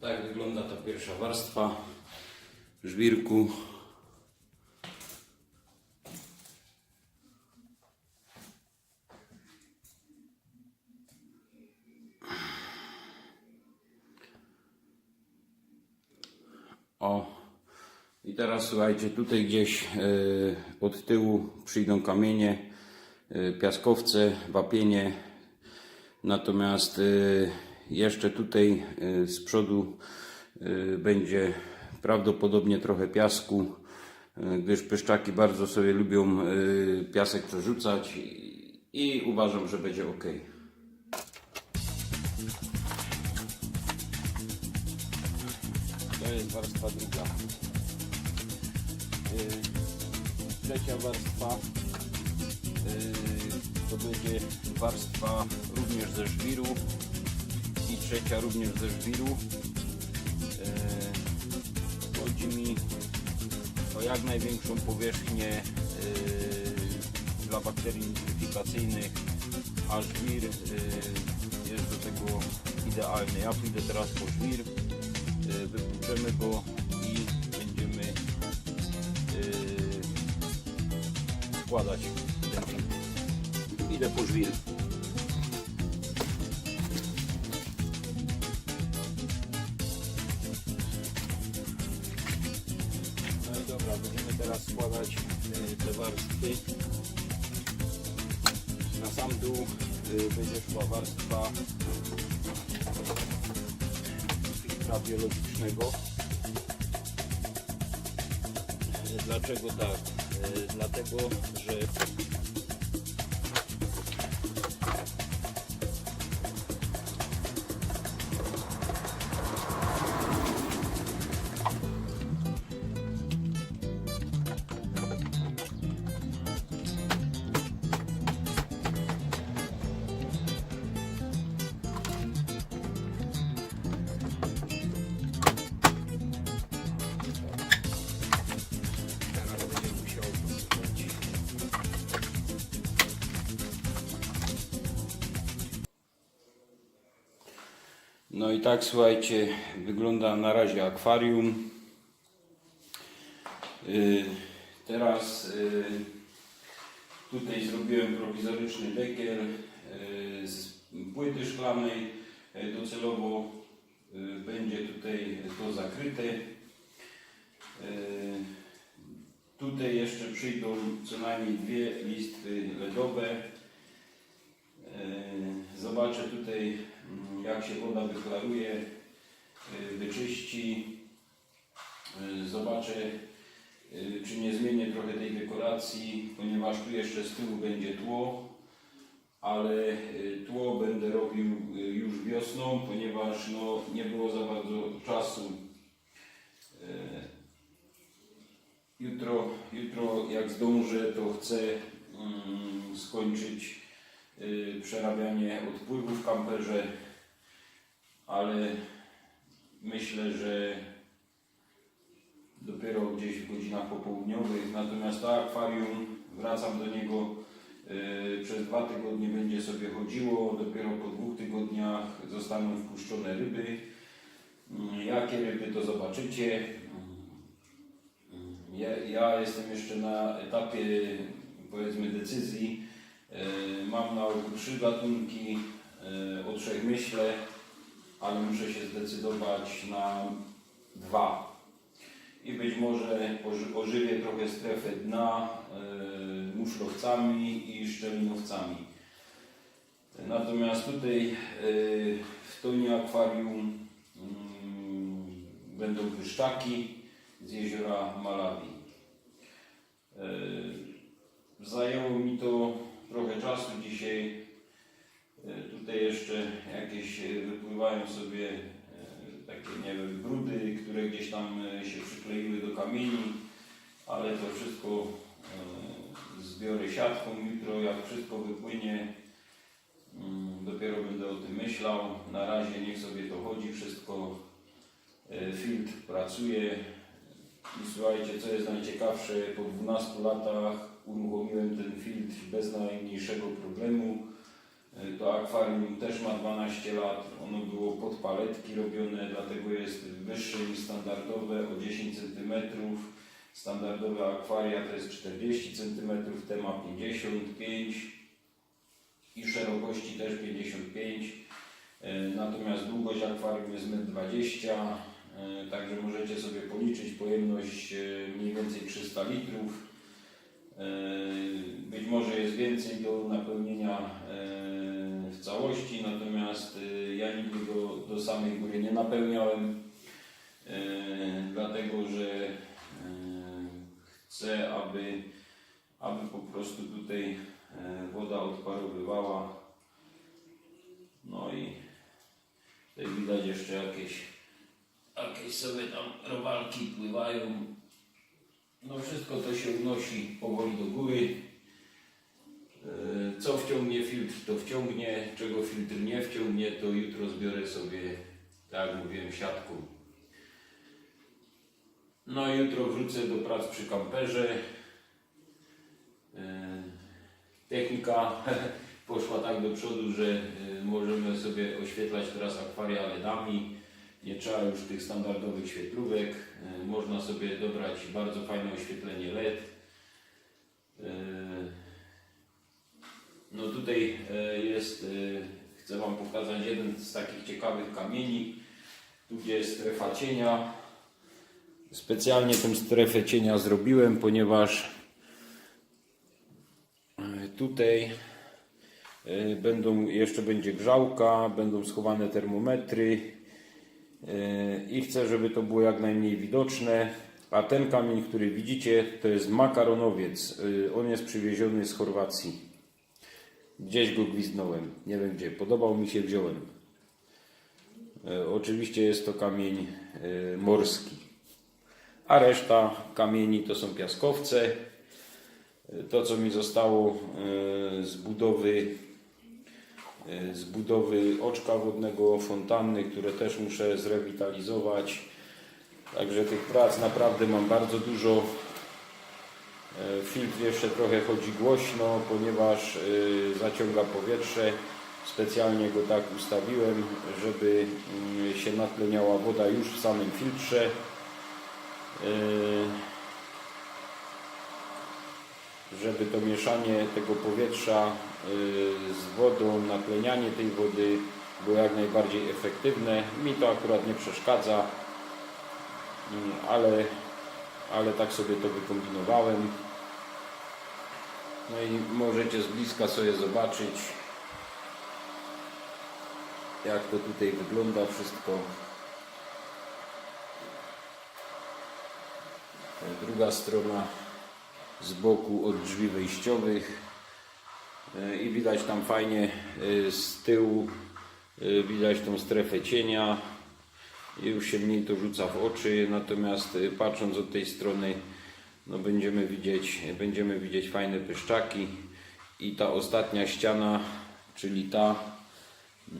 Tak wygląda ta pierwsza warstwa żwirku. O, i teraz słuchajcie, tutaj gdzieś e, od tyłu przyjdą kamienie, e, piaskowce, wapienie. Natomiast e, jeszcze tutaj e, z przodu e, będzie prawdopodobnie trochę piasku, e, gdyż pyszczaki bardzo sobie lubią piasek przerzucać i, uważam, że będzie ok. To jest warstwa druga. Trzecia warstwa to będzie warstwa również ze żwiru trzecia również ze żwiru. Yy, Chodzi mi o jak największą powierzchnię yy, dla bakterii nitryfikacyjnych, a żwir yy, jest do tego idealny. Ja pójdę teraz po żwir, wypłuczemy go i będziemy składać ten. Idę po żwir. Będzie szła warstwa filtra biologicznego. Dlaczego tak? E, Dlatego, że No i tak słuchajcie, wygląda na razie akwarium. Y, Teraz y, tutaj zrobiłem prowizoryczny dekiel y, z płyty szklanej. Y, Docelowo y, będzie tutaj to zakryte. Y, Tutaj jeszcze przyjdą co najmniej dwie listwy LEDowe. E, Zobaczę tutaj jak się woda wyklaruje, e, wyczyści. E, Zobaczę e, czy nie zmienię trochę tej dekoracji, ponieważ tu jeszcze z tyłu będzie tło, ale tło będę robił już wiosną, ponieważ no, nie było za bardzo czasu. Jutro, jutro jak zdążę, to chcę mm, skończyć y, przerabianie odpływu w kamperze, ale myślę, że dopiero gdzieś w godzinach popołudniowych. Natomiast to akwarium, wracam do niego, y, przez dwa tygodnie będzie sobie chodziło, dopiero po dwóch tygodniach zostaną wpuszczone ryby. Mm, Jakie ryby to zobaczycie. Ja, ja jestem jeszcze na etapie powiedzmy decyzji. E, Mam na oku trzy gatunki, e, o trzech myślę, ale muszę się zdecydować na dwa. I być może oży- ożywię trochę strefę dna e, muszlowcami i szczelinowcami. Natomiast tutaj e, w tonie akwarium mm, będą pyszczaki z jeziora Malawi. E, Zajęło mi to trochę czasu dzisiaj. E, Tutaj jeszcze jakieś e, wypływają sobie e, takie, nie wiem, brudy, które gdzieś tam się przykleiły do kamieni, ale to wszystko zbiorę siatką jutro, jak wszystko wypłynie. mm, Dopiero będę o tym myślał. Na razie niech sobie to chodzi wszystko. Filtr pracuje, i słuchajcie, co jest najciekawsze, po 12 latach uruchomiłem ten filtr bez najmniejszego problemu. E, To akwarium też ma 12 lat. Ono było pod paletki robione, dlatego jest wyższe niż standardowe o 10 cm. Standardowe akwaria to jest 40 cm, te ma 55 i szerokości też 55. E, Natomiast długość akwarium jest 1,20 m, e, także możecie sobie policzyć pojemność mniej więcej 300 litrów. Być może jest więcej do napełnienia całości, natomiast e, ja nigdy go do samej góry nie napełniałem, e, dlatego że e, chcę, aby, aby po prostu tutaj e, woda odparowywała. No i tutaj widać jeszcze jakieś, jakieś sobie tam robalki pływają. No wszystko to się unosi powoli do góry. Filtr, to wciągnie. Czego filtr nie wciągnie, to jutro zbiorę sobie, tak jak mówiłem, siatką. No i jutro wrócę do prac przy kamperze. E, Technika poszła tak do przodu, że e, możemy sobie oświetlać teraz akwaria LEDami. Nie trzeba już tych standardowych świetlówek. E, Można sobie dobrać bardzo fajne oświetlenie LED. E, No tutaj e, jest, e, chcę Wam pokazać jeden z takich ciekawych kamieni. Tu gdzie jest strefa cienia. Specjalnie tę strefę cienia zrobiłem, ponieważ e, tutaj będą, jeszcze będzie grzałka, będą schowane termometry i chcę, żeby to było jak najmniej widoczne. A ten kamień, który widzicie, to jest makaronowiec. On jest przywieziony z Chorwacji. Gdzieś go gwizdnąłem, nie wiem gdzie. Podobał mi się, wziąłem. E, Oczywiście jest to kamień e, morski a reszta kamieni to są piaskowce. To, co mi zostało e, z budowy, e, z budowy oczka wodnego, fontanny, które też muszę zrewitalizować. Także tych prac naprawdę mam bardzo dużo. E, Filtr jeszcze trochę chodzi głośno, ponieważ e, zaciąga powietrze. Specjalnie go tak ustawiłem, żeby mm, się natleniała woda już w samym filtrze. Yy, żeby to mieszanie tego powietrza z wodą, natlenianie tej wody było jak najbardziej efektywne. Mi to akurat nie przeszkadza, yy, ale, ale tak sobie to wykombinowałem. No i możecie z bliska sobie zobaczyć, jak to tutaj wygląda wszystko. Druga strona z boku od drzwi wejściowych E, i widać tam fajnie e, z tyłu e, widać tą strefę cienia już się mniej to rzuca w oczy natomiast e, patrząc od tej strony no będziemy widzieć będziemy widzieć fajne pyszczaki i ta ostatnia ściana czyli ta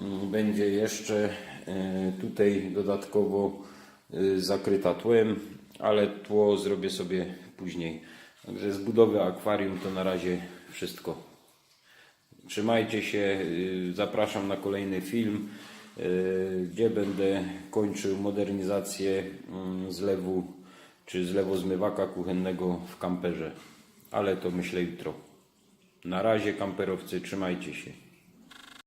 mm, będzie jeszcze e, tutaj dodatkowo e, zakryta tłem, ale tło zrobię sobie później. Także z budowy akwarium to na razie wszystko. Trzymajcie się, y, zapraszam na kolejny film, y, gdzie będę kończył modernizację mm, zlewu czy zlewozmywaka kuchennego w kamperze. Ale to myślę jutro. Na razie kamperowcy, trzymajcie się.